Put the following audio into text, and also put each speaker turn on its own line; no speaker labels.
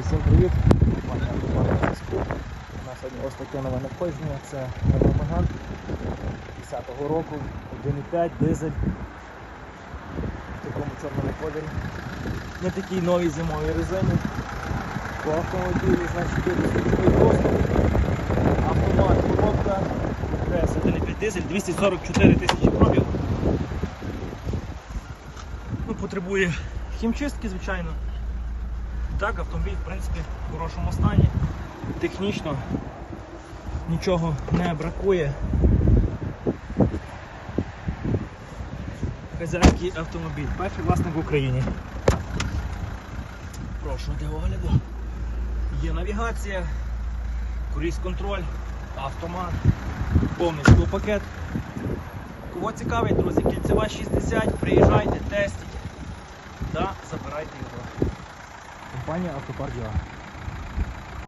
Всім привіт! У нас сьогодні ось таке нове надходження. Це Megane 10-го року, 1.5 дизель в такому чорному кольорі. Не такій новій зимовій резині. По автомобілі, значить, доступ. Автомат, коробка, РС 1.5 дизель, 244 тисячі пробігу. Ну, потребує хімчистки, звичайно. Так, автомобіль в принципі в хорошому стані. Технічно нічого не бракує. Хазяйський автомобіль. Перший власник в Україні. Прошу для огляду. Є навігація, круїз контроль, автомат, повний склопакет. Кого цікавить, друзі, кільцева 60, приїжджайте, тестіть та забирайте його. Компанія Автопарк Діа.